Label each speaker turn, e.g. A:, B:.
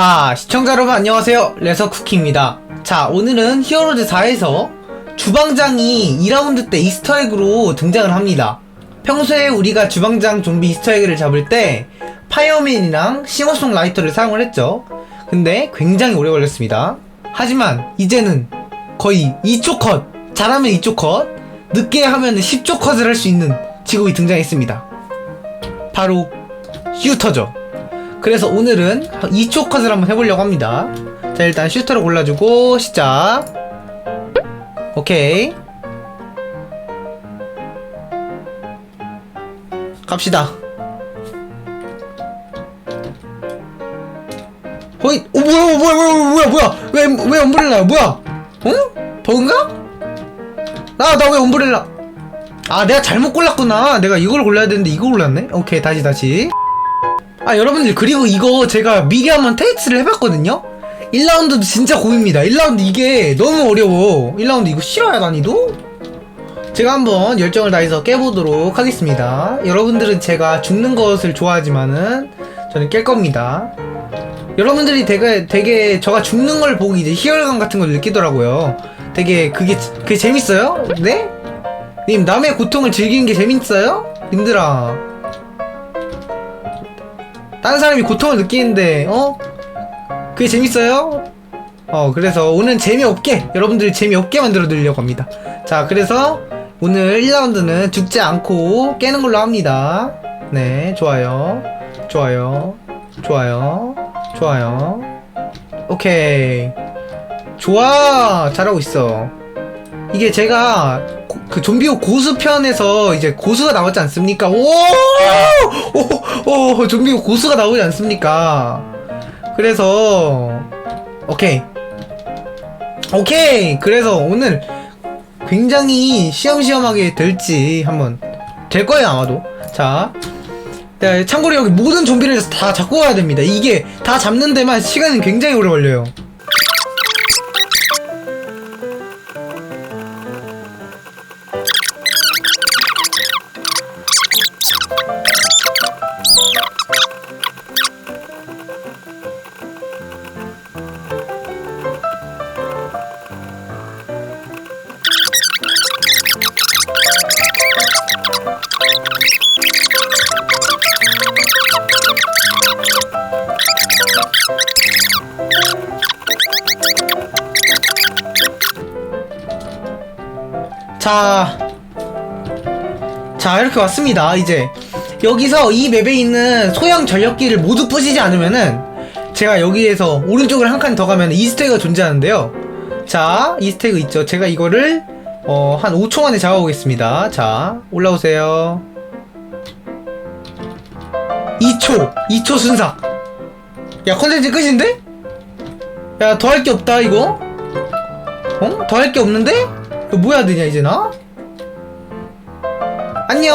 A: 자, 시청자 여러분 안녕하세요. 레서쿠키입니다. 자, 오늘은 히어로즈 4에서 주방장이 2라운드 때 이스터에그로 등장을 합니다. 평소에 우리가 주방장 좀비 이스터에그를 잡을 때 파이어맨이랑 싱어송 라이터를 사용을 했죠. 근데 굉장히 오래 걸렸습니다. 하지만 이제는 거의 2초 컷, 잘하면 2초 컷, 늦게 하면 10초 컷을 할 수 있는 직업이 등장했습니다. 바로 슈터죠. 그래서 오늘은 2초 컷을 한번 해보려고 합니다. 자, 일단 슈터를 골라주고, 시작. 오케이. 갑시다. 허이, 어, 뭐야, 뭐야, 뭐야, 뭐야, 뭐야, 왜, 왜 엄브렐라야, 뭐야? 어? 버그인가? 나, 나 왜 엄브렐라? 아, 내가 잘못 골랐구나. 내가 이걸 골라야 되는데 이거 골랐네? 오케이, 다시, 다시. 아 여러분들 그리고 이거 제가 미리 한번 테스트를 해봤거든요 1라운드도 진짜 고입니다 1라운드 이게 너무 어려워 1라운드 이거 싫어요 난이도? 제가 한번 열정을 다해서 깨보도록 하겠습니다 여러분들은 제가 죽는 것을 좋아하지만은 저는 깰 겁니다 여러분들이 되게 되게 저가 죽는 걸 보고 이제 희열감 같은 걸 느끼더라고요 되게 그게 그게 재밌어요? 네? 님 남의 고통을 즐기는 게 재밌어요? 님들아 다른 사람이 고통을 느끼는데 어? 그게 재밌어요? 어 그래서 오늘 재미없게 여러분들이 재미없게 만들어 드리려고 합니다. 자 그래서 오늘 1라운드는 죽지 않고 깨는 걸로 합니다. 네 좋아요. 좋아요. 좋아요. 좋아요. 오케이. 좋아! 잘하고 있어 이게 제가 고- 그 좀비호 고수 편에서 이제 고수가 나오지 않습니까? 오! 오! 오! 좀비호 고수가 나오지 않습니까? 그래서 오케이. 오케이. 그래서 오늘 굉장히 시험시험하게 될지 한번 될 거예요, 아마도. 자. 네, 참고로 여기 모든 좀비를 다 잡고 가야 됩니다. 이게 다 잡는 데만 시간이 굉장히 오래 걸려요. 자, 자 이렇게 왔습니다. 이제 여기서 이 맵에 있는 소형 전력기를 모두 부시지 않으면은 제가 여기에서 오른쪽을 한 칸 더 가면 이스터에가 존재하는데요. 자, 이스터에그 있죠. 제가 이거를 어, 한 5초 만에 잡아보겠습니다. 자, 올라오세요. 2초, 2초 순삭. 야, 컨텐츠 끝인데? 야, 더 할 게 없다, 이거? 어? 더 할 게 없는데? 이거 뭐 해야 되냐 이제 나? 안녕